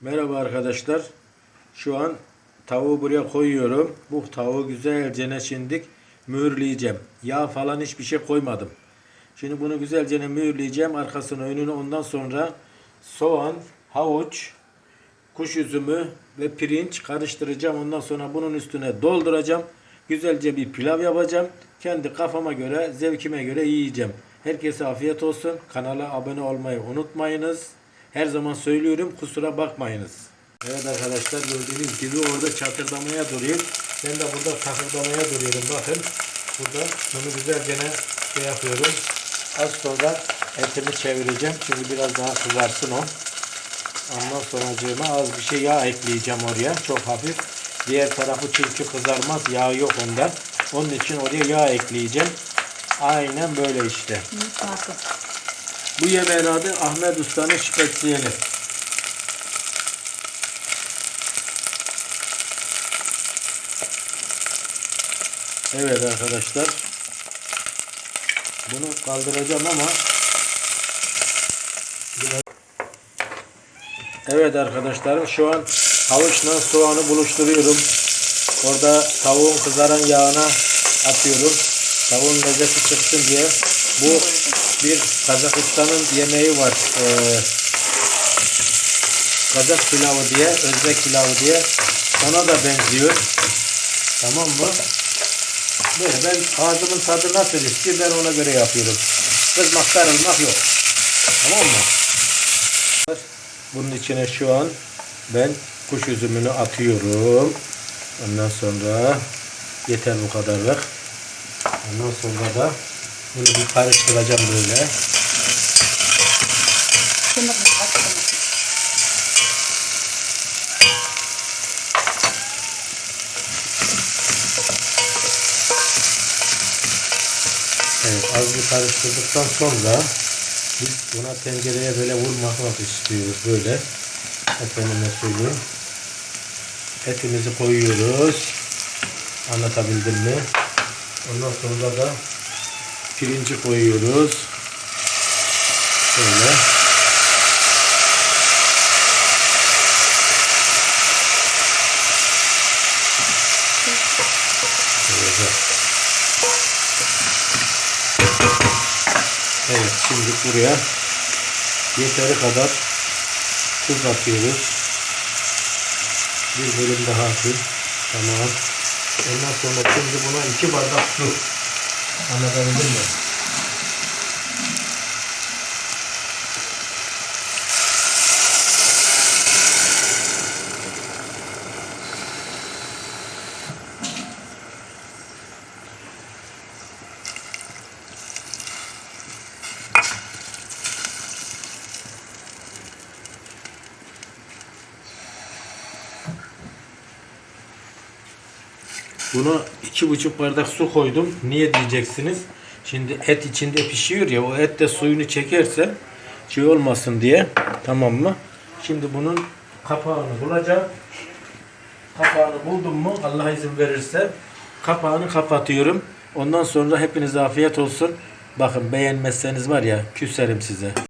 Merhaba arkadaşlar. Şu an tavuğu buraya koyuyorum. Bu tavuğu güzelce şimdik mühürleyeceğim. Yağ falan hiçbir şey koymadım. Şimdi bunu güzelce mühürleyeceğim. Arkasını önünü ondan sonra soğan, havuç, kuş üzümü ve pirinç karıştıracağım. Ondan sonra bunun üstüne dolduracağım. Güzelce bir pilav yapacağım. Kendi kafama göre, zevkime göre yiyeceğim. Herkese afiyet olsun. Kanala abone olmayı unutmayınız. Her zaman söylüyorum kusura bakmayınız. Evet arkadaşlar gördüğünüz gibi orada çatırdamaya duruyor. Ben de burada takırdamaya duruyorum. Bakın burada bunu güzelce şey yapıyorum. Az sonra etimi çevireceğim. Şimdi biraz daha kızarsın o. Ondan sonra az bir şey yağ ekleyeceğim oraya. Çok hafif. Diğer tarafı çünkü kızarmaz. Yağ yok onda. Onun için oraya yağ ekleyeceğim. Aynen böyle işte. Nasıl? Bu yemeğin adı Ahmet Usta'nın şipetsiyeli. Evet arkadaşlar. Bunu kaldıracağım ama Evet arkadaşlarım şu an havuçla soğanı buluşturuyorum. Orada tavuğun kızaran yağına atıyorum. Tavuğun lezzeti çıksın diye. Bu bir Kazakistan'ın yemeği var. Ee, Kazak pilavı diye, Özbek pilavı diye. Ona da benziyor. Tamam mı? Böyle ben ağzımın tadı nasıl istiyor ben ona göre yapıyorum. Kızmak, darılmak yok. Tamam mı? Bunun içine şu an ben kuş üzümünü atıyorum. Ondan sonra yeter bu kadarlık. Ondan sonra da bunu bir karıştıracağım böyle. Evet az bir karıştırdıktan sonra biz buna tencereye böyle vurmak istiyoruz böyle. Efendime söyleyeyim. Etimizi koyuyoruz. Anlatabildim mi? Ondan sonra da pirinci koyuyoruz. Böyle. Böyle. Evet şimdi buraya yeteri kadar tuz atıyoruz. Bir bölüm daha atayım. Tamam. Ondan sonra şimdi buna iki bardak su. Anlatabildim mi? Buna iki buçuk bardak su koydum. Niye diyeceksiniz? Şimdi et içinde pişiyor ya o et de suyunu çekerse şey olmasın diye. Tamam mı? Şimdi bunun kapağını bulacağım. Kapağını buldum mu Allah izin verirse kapağını kapatıyorum. Ondan sonra hepinize afiyet olsun. Bakın beğenmezseniz var ya küserim size.